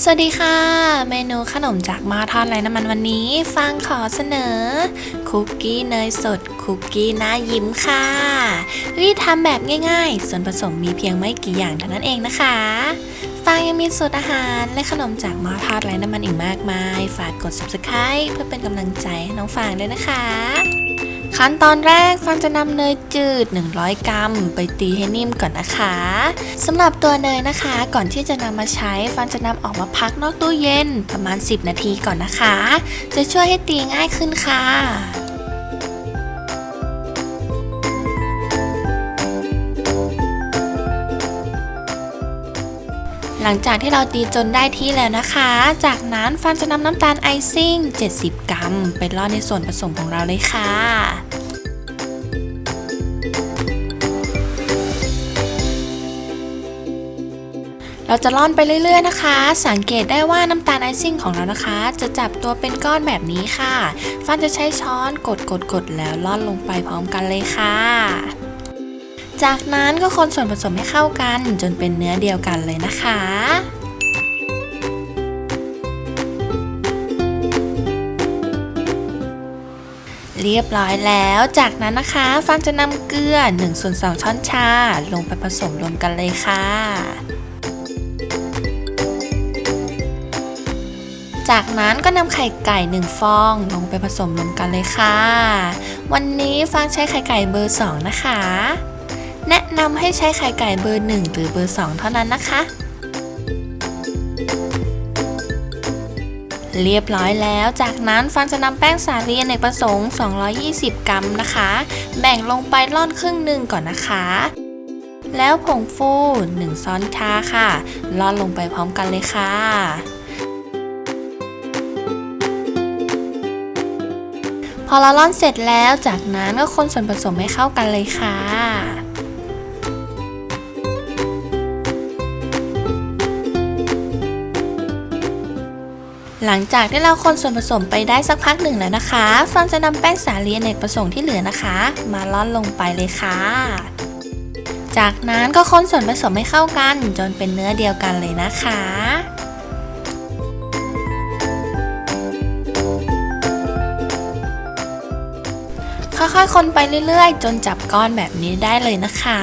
สวัสดีค่ะ เมนูขนมจากหมาทอดไร้น้ำมันวันนี้ ฟังขอเสนอ คุกกี้เนยสด คุกกี้หน้ายิ้มค่ะวิธีทำแบบง่ายๆ ส่วนผสมมีเพียงไม่กี่อย่างเท่านั้นเองนะคะฟังยังมีสูตรอาหารและขนมจากหม้อทอดไร้น้ำมันอีกมากมาย ฝากกด subscribe เพื่อเป็นกำลังใจให้น้องฟางด้วยนะคะ ขั้นตอนแรกฟังจะนำเนยจืด 100 กรัม ไปตีให้นิ่มก่อนนะคะสำหรับตัวเนยนะคะ ก่อนที่จะนำมาใช้ฟังจะนำออกมาพักนอกตู้เย็นประมาณ 10 นาทีก่อนนะคะ จะช่วยให้ตีง่ายขึ้นค่ะหลังจากที่เราตีจนได้ที่แล้วนะคะ จากนั้นฟันจะนำน้ำตาลไอซิ่ง 70 กรัม ไปร่อนในส่วนผสมของเราเลยค่ะ เราจะร่อนไปเรื่อย ๆนะคะ สังเกตได้ว่าน้ำตาลไอซิ่งของเรานะคะ จะจับตัวเป็นก้อนแบบนี้ค่ะ ฟันจะใช้ช้อนกดกดกดแล้วร่อนลงไปพร้อมกันเลยค่ะ จากนั้นก็คนส่วนผสมให้เข้ากัน จนเป็นเนื้อเดียวกันเลยนะคะเรียบร้อยแล้ว จากนั้นนะคะฟังจะนำเกลือ1ส่วน2ช้อนชา ลงไปผสมรวมกันเลยค่ะ จากนั้นก็นำไข่ไก่ 1 ฟองลงไปผสมรวมกันเลยค่ะ วันนี้ฟางใช้ไข่ไก่เบอร์ 2 นะคะ แนะนำให้ใช้ไข่ไก่เบอร์ 1 หรือเบอร์ 2 เท่านั้นนะคะ เรียบร้อยแล้วจากนั้นฟันจะนำแป้งสาลีอเนกประสงค์ 220 กรัมนะคะ แบ่งลงไปร่อนครึ่งหนึ่งก่อนนะคะแล้วผงฟู 1 ช้อนชาค่ะร่อนลงไปพร้อมกันเลยค่ะ อเราร่อนเสร็จแล้วจากนั้นก็คนส่วนผสมให้เข้ากันเลยค่ะหลังจากที่เราคนส่วนผสมไปได้สักพักหนึ่งแล้วนะคะฟังจะนำแป้งสาลีอเนกประสงค์ที่เหลือนะคะ มาล่อนลงไปเลยค่ะ จากนั้นก็คนส่วนผสมให้เข้ากันจนเป็นเนื้อเดียวกันเลยนะคะ ค่อยๆ คนไปเรื่อยๆ จนจับก้อนแบบนี้ได้เลยนะคะ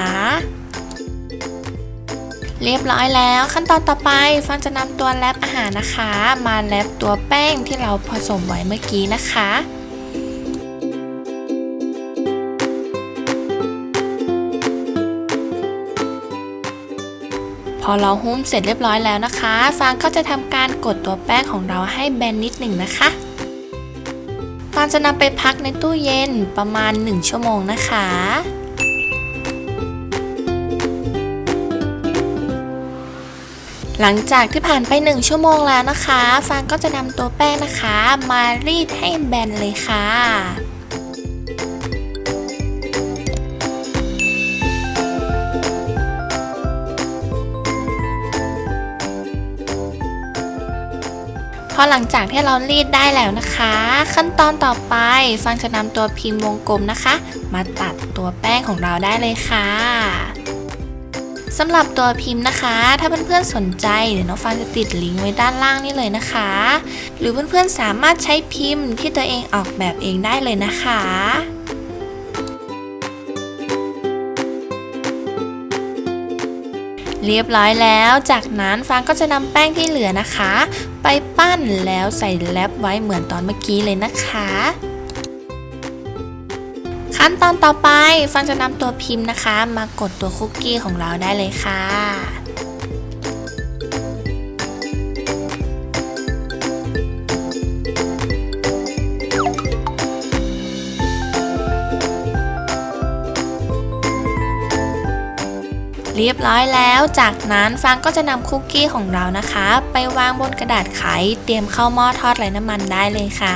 เรียบร้อยแล้วขั้นตอนต่อไปฟังจะนำตัวแรปอาหารนะคะ มาแรปตัวแป้งที่เราผสมไว้เมื่อกี้นะคะพอเราหุ้มเสร็จเรียบร้อยแล้วนะคะ ฟางก็จะทำการกดตัวแป้งของเราให้แบนนิดหนึ่งนะคะ ฟางจะนำไปพักในตู้เย็นประมาณ 1 ชั่วโมงนะคะหลังจากที่ผ่านไป 1 ชั่วโมงแล้วนะคะ ฟางก็จะนำตัวแป้งนะคะ มารีดให้แบนเลยค่ะ อหลังจากที่เรารีดได้แล้วนะคะ ขั้นตอนต่อไปฟังจะนำตัวพิมพ์วงกลมนะคะ มาตัดตัวแป้งของเราได้เลยค่ะสำหรับตัวพิมพ์นะคะ ถ้าเพื่อนๆสนใจเดี๋ยวน้องฟังจะติดลิงก์ไว้ด้านล่างนี่เลยนะคะ หรือเพื่อนๆสามารถใช้พิมพ์ที่ตัวเองออกแบบเองได้เลยนะคะ เรียบร้อยแล้ว จากนั้นฟางก็จะนำแป้งที่เหลือนะคะ ไปปั้นแล้วใส่แรปไว้เหมือนตอนเมื่อกี้เลยนะคะขั้นตอนต่อไปฟังจะนำตัวพิมพ์นะคะ มากดตัวคุกกี้ของเราได้เลยค่ะ เรียบร้อยแล้ว จากนั้นฟางก็จะนำคุกกี้ของเรานะคะ ไปวางบนกระดาษไข เตรียมเข้าหม้อทอดไร้น้ำมันได้เลยค่ะ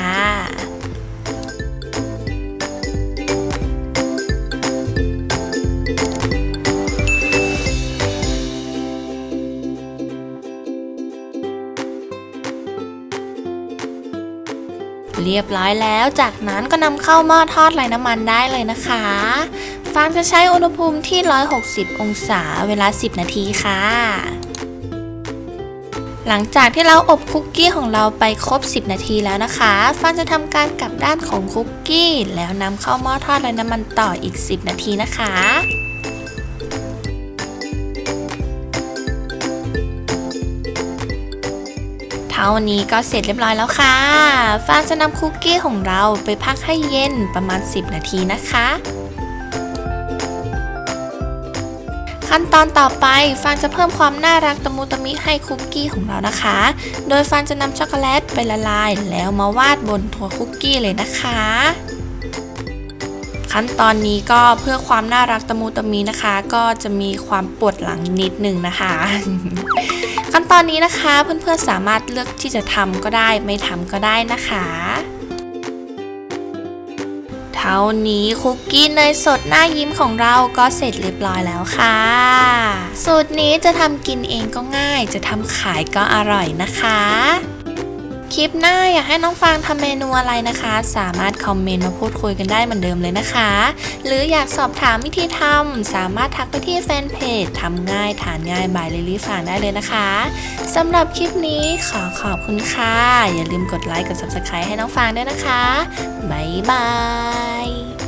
เรียบร้อยแล้ว จากนั้นก็นำเข้าหม้อทอดไร้น้ำมันได้เลยนะคะ ฟางจะใช้อุณหภูมิที่ 160 องศาเวลา 10 นาทีค่ะ หลังจากที่เราอบคุกกี้ของเราไปครบ 10 นาทีแล้วนะคะ ฟางจะทำการกลับด้านของคุกกี้ แล้วนำเข้าหม้อทอดไร้น้ำมันต่ออีก 10 นาทีนะคะเท่านี้ก็เสร็จเรียบร้อยแล้วค่ะฟางจะนำคุกกี้ของเราไปพักให้เย็นประมาณ 10 นาทีนะคะ ขั้นตอนต่อไปฟางจะเพิ่มความน่ารักตะมูตะมิให้คุกกี้ของเรานะคะ โดยฟางจะนำช็อกโกแลตไปละลาย แล้วมาวาดบนตัวคุกกี้เลยนะคะ ขั้นตอนนี้ก็เพื่อความน่ารักตะมูตะมีนะคะ ก็จะมีความปวดหลังนิดนึงนะคะ ขั้นตอนนี้นะคะเพื่อนๆสามารถเลือกที่จะทำก็ได้ไม่ทำก็ได้นะคะ เท่านี้คุกกี้เนยสดหน้ายิ้มของเราก็เสร็จเรียบร้อยแล้วค่ะ สูตรนี้จะทำกินเองก็ง่าย จะทำขายก็อร่อยนะคะ คลิปหน้าอยากให้น้องฟางทำเมนูอะไรนะคะ สามารถคอมเมนต์มาพูดคุยกันได้เหมือนเดิมเลยนะคะ หรืออยากสอบถามวิธีทำสามารถทักไปที่แฟนเพจทำง่ายฐานง่ายบายลิลี่ฟางได้เลยนะคะสำหรับคลิปนี้ขอขอบคุณค่ะ อย่าลืมกดไลค์กด subscribe ให้น้องฟางด้วยนะคะบ๊ายบาย